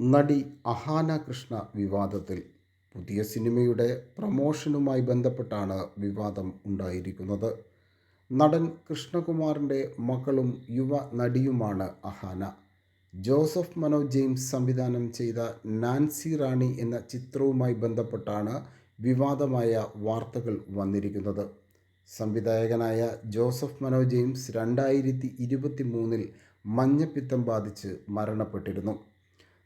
നടി അഹാന കൃഷ്ണ വിവാദത്തിൽ പുതിയ സിനിമയുടെ പ്രമോഷനുമായി ബന്ധപ്പെട്ടാണ് വിവാദം ഉണ്ടായിരിക്കുന്നത്. നടൻ കൃഷ്ണകുമാറിന്റെ മകളും യുവ നടിയുമാണ് അഹാന. ജോസഫ് മനോജ് ജെയിംസ് സംവിധാനം ചെയ്ത നാൻസി റാണി എന്ന ചിത്രവുമായി ബന്ധപ്പെട്ടാണ് വിവാദമായ വാർത്തകൾ വന്നിരിക്കുന്നത്. സംവിധായകനായ ജോസഫ് മനോജ് ജെയിംസ് രണ്ടായിരത്തി ഇരുപത്തി മൂന്നിൽ മഞ്ഞപ്പിത്തം ബാധിച്ച് മരണപ്പെട്ടിരുന്നു.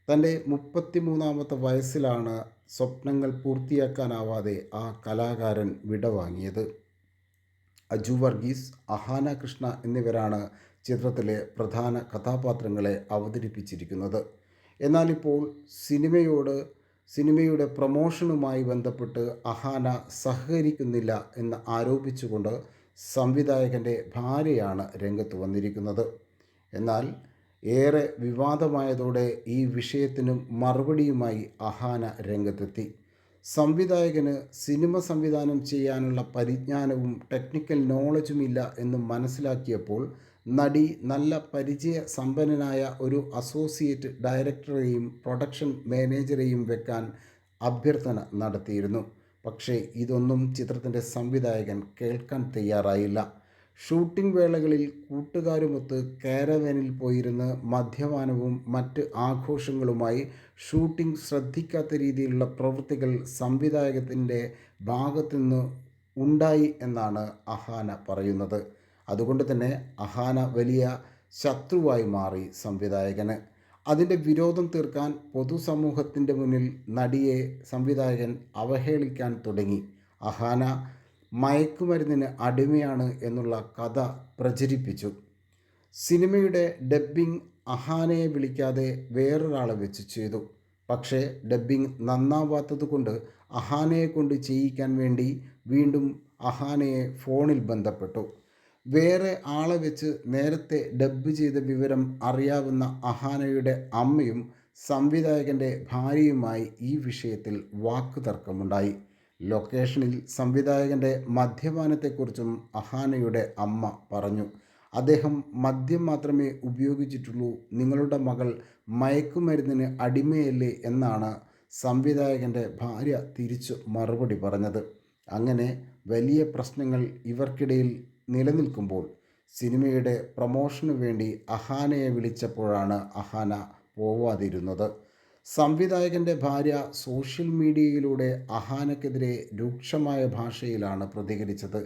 തന്റെ മുപ്പത്തിമൂന്നാമത്തെ വയസ്സിലാണ് സ്വപ്നങ്ങൾ പൂർത്തിയാക്കാനാവാതെ ആ കലാകാരൻ വിടവാങ്ങിയത് അജു വർഗീസ് അഹാന കൃഷ്ണ എന്നിവരാണ് ചിത്രത്തിലെ പ്രധാന കഥാപാത്രങ്ങളെ അവതരിപ്പിച്ചിരിക്കുന്നത്. എന്നാലിപ്പോൾ സിനിമയോട് സിനിമയുടെ പ്രമോഷനുമായി ബന്ധപ്പെട്ട് അഹാന സഹകരിക്കുന്നില്ല എന്ന് ആരോപിച്ചുകൊണ്ട് സംവിധായകന്റെ ഭാര്യയാണ് രംഗത്ത് വന്നിരിക്കുന്നത്. എന്നാൽ ഏറെ വിവാദമായതോടെ ഈ വിഷയത്തിന് മറുപടിയുമായി അഹാന രംഗത്തെത്തി. സംവിധായകന് സിനിമ സംവിധാനം ചെയ്യാനുള്ള പരിജ്ഞാനവും ടെക്നിക്കൽ നോളജുമില്ല എന്ന് മനസ്സിലാക്കിയപ്പോൾ നടി നല്ല പരിചയ സമ്പന്നനായ ഒരു അസോസിയേറ്റ് ഡയറക്ടറെയും പ്രൊഡക്ഷൻ മാനേജറെയും വെക്കാൻ അഭ്യർത്ഥന നടത്തിയിരുന്നു. പക്ഷേ ഇതൊന്നും ചിത്രത്തിന്റെ സംവിധായകൻ കേൾക്കാൻ തയ്യാറായില്ല. ഷൂട്ടിംഗ് വേളകളിൽ കൂട്ടുകാരുമൊത്ത് കാരവാനിൽ പോയിരുന്ന് മദ്യപാനവും മറ്റ് ആഘോഷങ്ങളുമായി ഷൂട്ടിംഗ് ശ്രദ്ധിക്കാത്ത രീതിയിലുള്ള പ്രവൃത്തികൾ സംവിധായകത്തിന്റെ ഭാഗത്തുനിന്ന് ഉണ്ടായി എന്നാണ് അഹാന പറയുന്നത്. അതുകൊണ്ട് തന്നെ അഹാന വലിയ ശത്രുവായി മാറി സംവിധായകന്. അതിന്റെ വിരോധം തീർക്കാൻ പൊതുസമൂഹത്തിന്റെ മുന്നിൽ നടിയെ സംവിധായകൻ അവഹേളിക്കാൻ തുടങ്ങി. അഹാന മയക്കുമരുന്നിന് അടിമയാണ് എന്നുള്ള കഥ പ്രചരിപ്പിച്ചു. സിനിമയുടെ ഡബ്ബിംഗ് അഹാനയെ വിളിക്കാതെ വേറൊരാളെ വെച്ച് ചെയ്തു. പക്ഷേ ഡബ്ബിംഗ് നന്നാവാത്തത് കൊണ്ട് അഹാനയെ കൊണ്ട് ചെയ്യിക്കാൻ വേണ്ടി വീണ്ടും അഹാനയെ ഫോണിൽ ബന്ധപ്പെട്ടു. വേറെ ആളെ വെച്ച് നേരത്തെ ഡബ്ബ് ചെയ്ത വിവരം അറിയാവുന്ന അഹാനയുടെ അമ്മയും സംവിധായകന്റെ ഭാര്യയുമായി ഈ വിഷയത്തിൽ വാക്കുതർക്കമുണ്ടായി. ലൊക്കേഷനിൽ സംവിധായകന്റെ മദ്യപാനത്തെക്കുറിച്ചും അഹാനയുടെ അമ്മ പറഞ്ഞു. അദ്ദേഹം മദ്യം മാത്രമേ ഉപയോഗിച്ചിട്ടുള്ളൂ നിങ്ങളുടെ മകൾ മയക്കുമരുന്നിന് അടിമയല്ലേ എന്നാണ് സംവിധായകന്റെ ഭാര്യ തിരിച്ചു മറുപടി പറഞ്ഞത്. അങ്ങനെ വലിയ പ്രശ്നങ്ങൾ ഇവർക്കിടയിൽ നിലനിൽക്കുമ്പോൾ സിനിമയുടെ പ്രമോഷനു വേണ്ടി അഹാനയെ വിളിച്ചപ്പോഴാണ് അഹാന പോവാതിരുന്നത്. സംവിധായകന്റെ ഭാര്യ സോഷ്യൽ മീഡിയയിലൂടെ അഹാനക്കെതിരെ രൂക്ഷമായ ഭാഷയിലാണ് പ്രതികരിച്ചത്.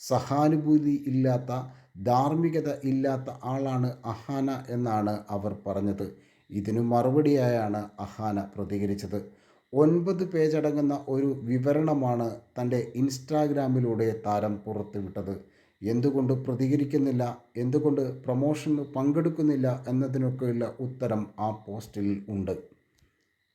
സഹാനുഭൂതി ഇല്ലാത്ത ധാർമ്മികത ഇല്ലാത്ത ആളാണ് അഹാന എന്നാണ് അവർ പറഞ്ഞത്. ഇതിനു മറുപടിയായാണ് അഹാന പ്രതികരിച്ചത്. ഒൻപത് പേജടങ്ങുന്ന ഒരു വിവരണമാണ് തന്റെ ഇൻസ്റ്റാഗ്രാമിലൂടെ താരം പുറത്തുവിട്ടത്. എന്തുകൊണ്ട് പ്രതികരിക്കുന്നില്ല? എന്തുകൊണ്ട് പ്രൊമോഷന് പങ്കെടുക്കുന്നില്ല എന്നതിനൊക്കെയുള്ള ഉത്തരം ആ പോസ്റ്റിൽ ഉണ്ട്.